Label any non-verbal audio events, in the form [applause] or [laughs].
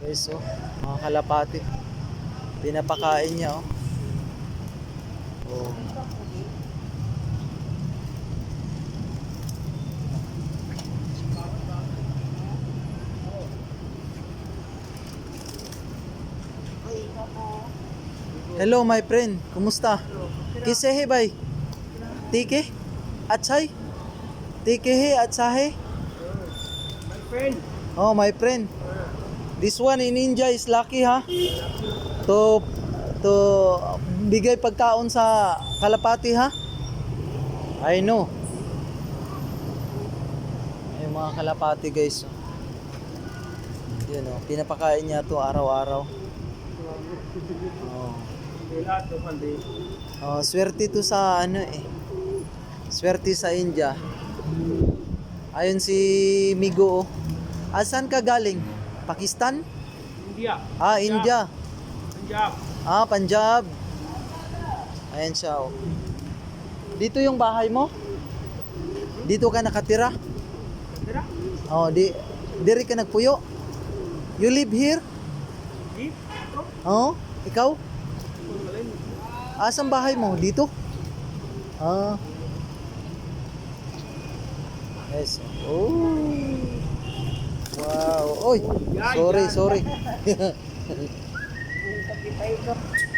Guys, oh, mga kalapati. Pinapakain niya, oh. Oh. Hello, my friend. Kumusta? Kise hai, bhai? ठीक है अच्छा है ठीक है अच्छा है My friend. Oh, my friend. This one in India is lucky ha. To to bigay pagkaon sa kalapati ha. I know. Ay mga kalapati guys. Yun oh, pinapakain niya to araw-araw. Oh. Oh, swerte to sa ano eh. Swerte sa India. Ayun si Migo. oh. Asan ka galing? Pakistan? India. Ah, India. Punjab. Ah, Punjab. Ayan siya. Oh. Dito yung bahay mo? Dito ka nakatira? Tira. Oh, di diri ka nagpuyo? You live here? Ito. Oh, ikaw? Asan bahay mo? Dito? Ah. Yes. Oh. Oy. Sorry, sorry. [laughs] [laughs]